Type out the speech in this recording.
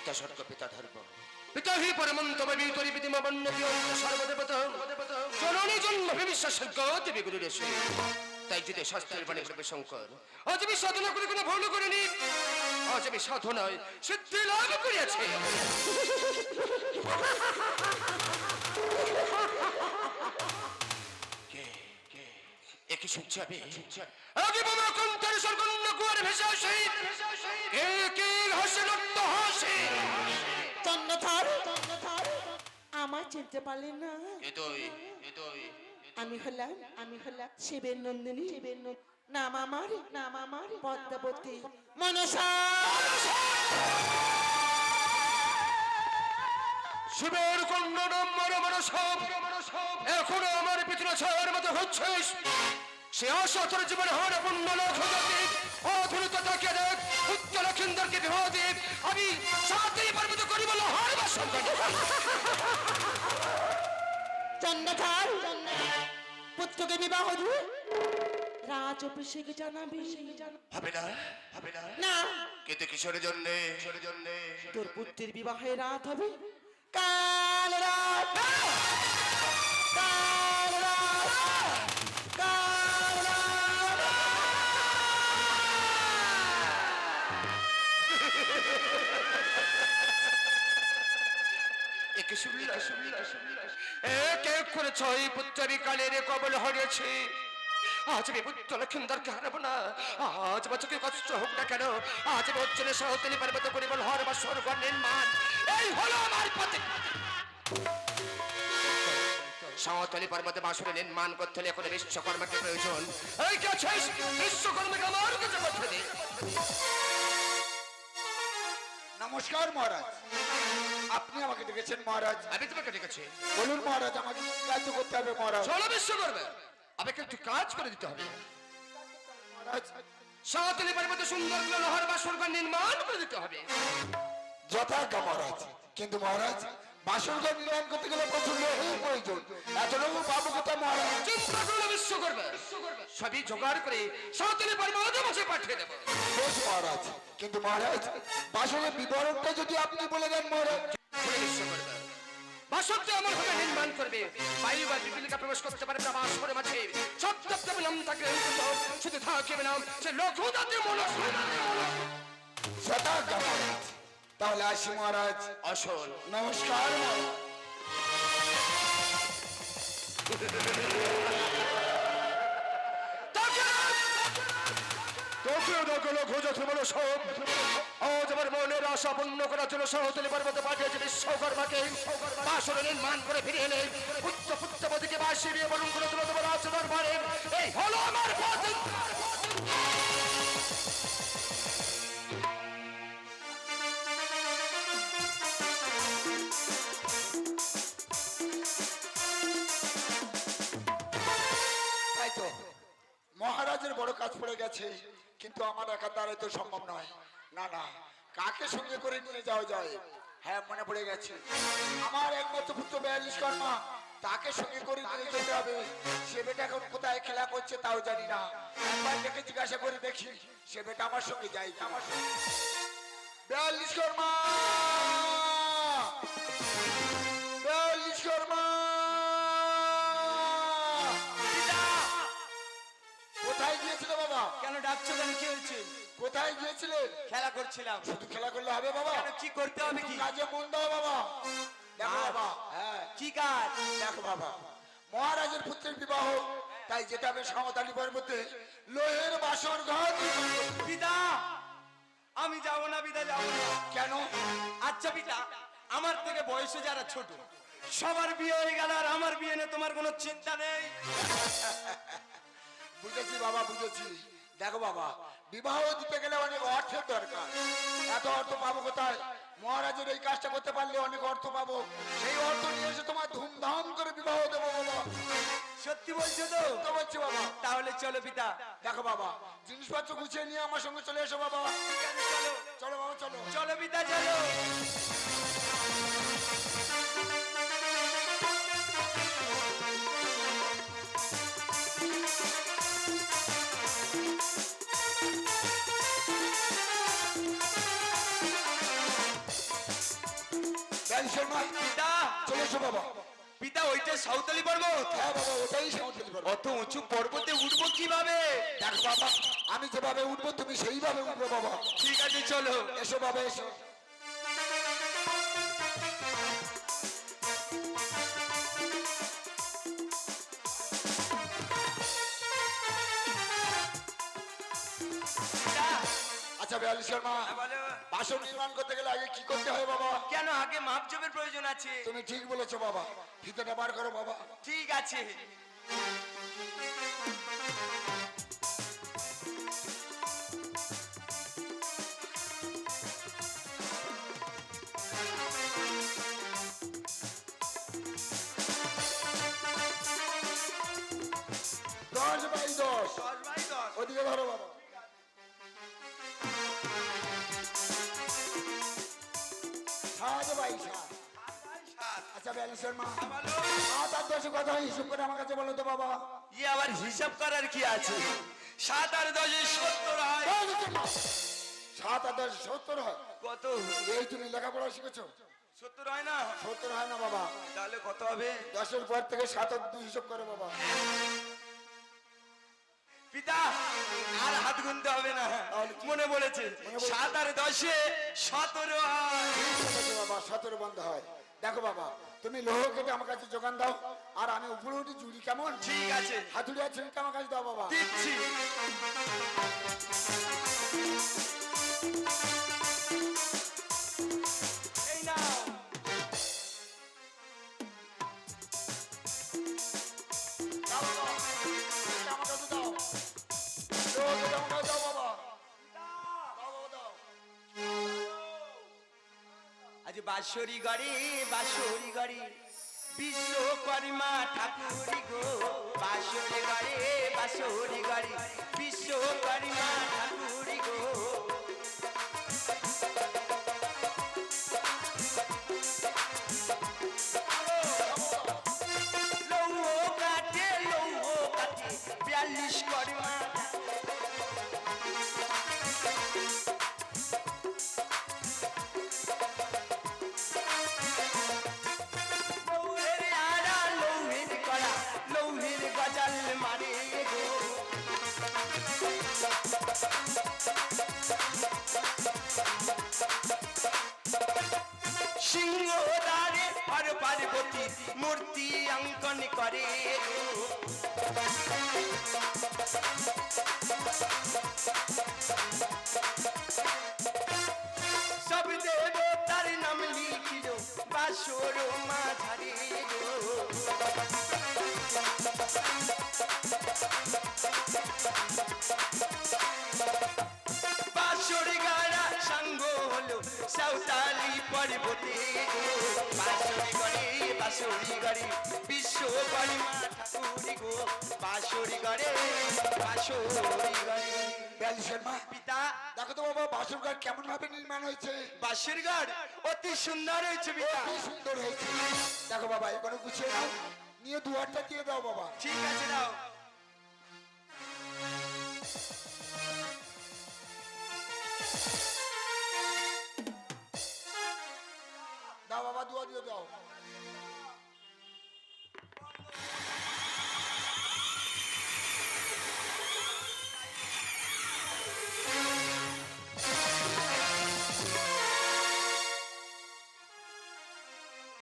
পিতা স্বর্গ পিতা ধর্ম। পিতা হি পরমন্ত বিতরি বিধিমা বন্য বিয়ন্ত জননী জন্ম বিশ্বাসের দেবী গুরু তাই যদি শাস্ত্রের বাণী করবে শঙ্কর আজ আমি সাধনা করে কোনো ভুল করিনি। আজ আমি সাধনায় সিদ্ধি লাভ করিয়াছি। কে কে? একে শুনছি আমি? আগে বাবা কুয়ার ভেসে কে কে হাসে নট্য হাসে। চন্দ্রধর চিনতে পারলেন না। এতই এতই আমি হলাম আমি হলাম শিবের নন্দিনী। শিবের নাম আমার নাম আমার পদ্মাবতী। মনসা। শিবের কন্যা নম্বর সব এখনও আমার পিছনে ছায়ার মতো হচ্ছিস। সে আশা তোর জীবনে হওয়ার পূর্ণ লোক হয়ে অধুনিত তাকে দেখ উচ্চ লক্ষিন্দরকে বিবাহ দেব আমি সাথে পার্বত করিব লোহার বাসন চন্দ্রধর পুত্রকে বিবাহ দিয়ে রাজ জানাবি। হবে না হবে না। না। কিন্তু কিশোরের জন্য জন্য। তোর পুত্রের বিবাহে রাত হবে। কাল রাত। কাল করে ছয় পুত্রারি কালের কবল হরিয়েছে। আজ আমি পুত্র লক্ষিন্দরকে হারাবো না। আজ বাচকে কষ্ট হোক না কেন? আজ আমি উচ্চলে সহতলি পর্বত পরিবল হর বা স্বর্গ নির্মাণ। এই হলো আমার পথে। সমতলি পর্বতে বাসুরে নির্মাণ করতে হলে এখন বিশ্বকর্মাকে প্রয়োজন। কে আছিস? বিশ্বকর্মাকে আমার কাছে দে। নমস্কার মহারাজ। আপনি আমাকে ডেকেছেন মহারাজ। আমি তোমাকে ডেকেছি। বলুন মহারাজ আমাকে কাজ করতে হবে মহারাজ। চলো বিশ্বকর্মা আমাকে একটু কাজ করে দিতে হবে। মহারাজ। সাঁওতালি পর্বতে সুন্দর লোহার বা স্বর্গ নির্মাণ করে দিতে হবে। যথাজ্ঞা মহারাজ। কিন্তু মহারাজ বাসনঘর নির্মাণ করতে গেলে প্রচুর লোহের প্রয়োজন। এতটুকু পাবো কোথায় মহারাজ। চিন্তা করল বিশ্বকর্মা সবই জোগাড় করে সাঁওতালি পর্বতে বসে পাঠিয়ে দেবো। বেশ মহারাজ কিন্তু মহারাজ বাসনের বিবরণটা যদি আপনি বলে দেন মহারাজ। বিশ্বকর্মা বাসনটা এমন ভাবে নির্মাণ করবে বায়ু বা বিপিলিকা প্রবেশ করতে পারবে না বাসনের মাঝে। সব তত্ত্ব নাম তাকে শুধু থাকবে না সে লঘুদাতে মনে যথাজ্ঞা মহারাজ তাহলে আসি মহারাজ। আসল নমস্কার। আশা পূর্ণ করার জন্য সহতলি পর্বতে পাঠিয়েছে বিশ্বকর্মাকে। বাসন নির্মাণ করে ফিরে এলে পুত্র পুত্রপতিকে বাসি দিয়ে বলুন করে দরবারে এই হলো আমার পথ। মহারাজের বড় কাজ পড়ে গেছে, কিন্তু আমার একা দ্বারাই তো সম্ভব নয়। না না, কাকে সঙ্গে করে নিয়ে যাওয়া যায়? হ্যাঁ মনে পড়ে গেছে। আমার একমাত্র পুত্র বিয়াল্লিশ কর্মা তাকে সঙ্গে করে নিয়ে যেতে হবে। সে বেটা এখন কোথায় খেলা করছে তাও জানি না। একবার ডেকে জিজ্ঞাসা করে দেখি, সে বেটা আমার সঙ্গে যাই আমার সঙ্গে বিয়াল্লিশ কর্মা বাবা। কেন ডাকছো কেন? কি হয়েছে? কোথায় গিয়েছিলে? খেলা করছিলাম। শুধু খেলা করলে হবে বাবা। কেন কি করতে হবে কি? কাজে মন দাও বাবা। দেখো বাবা। হ্যাঁ কি কাজ? দেখো বাবা। মহারাজের পুত্রের বিবাহ। তাই যেতে হবে সাঁওতালি পর্বতে লোহের বাসর ঘর পিতা আমি যাব না পিতা যাব না। কেন? আচ্ছা পিতা আমার থেকে বয়সে যারা ছোট সবার বিয়ে হয়ে গেল আর আমার বিয়ে নিয়ে তোমার কোনো চিন্তা নেই? বুঝেছি বাবা বুঝেছি। দেখো বাবা বিবাহ দিতে গেলে অনেক অর্থের দরকার। এত অর্থ পাবো কোথায়? মহারাজের এই কাজটা করতে পারলে অনেক অর্থ পাবো। সেই অর্থ নিয়ে এসে তোমার ধুমধাম করে বিবাহ দেবো বাবা। সত্যি বলছো তো? তো বলছি বাবা। তাহলে চলো পিতা। দেখো বাবা জিনিসপত্র গুছিয়ে নিয়ে আমার সঙ্গে চলে এসো বাবা। চলো। চলো বাবা চলো। চলো পিতা চলো। শর্মা পিতা। চলে এসো বাবা। পিতা ওইটা সাঁওতালি পর্বত। হ্যাঁ বাবা ওটাই সামুদ্রিক পর্বত। অত উঁচু পর্বতে উঠবো কীভাবে? দেখ বাবা আমি যেভাবে উঠবো তুমি সেইভাবে উঠবে বাবা। ঠিক আছে চলো। এসো বাবা এসো। আচ্ছা বেয়ালি শর্মা বলো। নির্মাণ করতে গেলে আগে কি করতে হয় বাবা? কেন? আগে মাপজবের প্রয়োজন আছে। তুমি ঠিক বলেছ বাবা। ফিতেটা বার করো বাবা। ঠিক আছে। সাত। আচ্ছা বেয়ালি শর্মা বলো। সাত আর দশ কথা হিসেব করে আমার কাছে বলো তো বাবা। ই আবার হিসাব করার কি আছে? সাত আর দশে সত্তর হয়। সাত আর দশ সত্তর হয়। কত? এই তুমি লেখাপড়া শিখেছো? সত্তর হয় না? সত্তর হয় না বাবা। তাহলে কত হবে? দশের পর থেকে সাত আর দুই হিসাব করে বাবা। পিতা আর হাত গুনতে হবে না। মনে বলেছে? সাত আর দশে সতেরো হয়। বাবা সতেরো বন্ধ হয়। দেখো বাবা তুমি লোহ কেটে আমার কাছে যোগান দাও আর আমি উপরে উঠি জুড়ি কেমন? ঠিক আছে। হাতুড়ি আছে আমার কাছে দাও বাবা। দিচ্ছি। বাঁশরি গাড়ি বাঁশরি গাড়ি। বিশ্বকর্মা ঠাকুরি গো, বাঁশরি গাড়ি বাঁশরি গাড়ি। বিশ্বকর্মা ঠাকুরি গো। বিয়াল্লিশ কর্মা। পার্বতী মূর্তি অঙ্কন করে। সব দেব তার নাম লিখিল বাসর মাঝারে। সাঁওতালি পর্বতে গো বাসরি গড়ে বাসরি গড়ে বিশ্বকর্মা ঠাকুরি গো বাসরি গড়ে বাসরি গড়ে। বেয়ালি শর্মা পিতা দেখো তো বাবা বাসর ঘর কেমন ভাবে নির্মাণ হয়েছে? বাসের গাড় অতি সুন্দর হয়েছে পিতা। কি সুন্দর হয়েছে। দেখো বাবা এখানে গুছিয়ে নাও। নিয়ে দুয়ারটা দিয়ে দাও বাবা। ঠিক আছে দাও দাও। বাবা দুয়া দিয়ে দাও।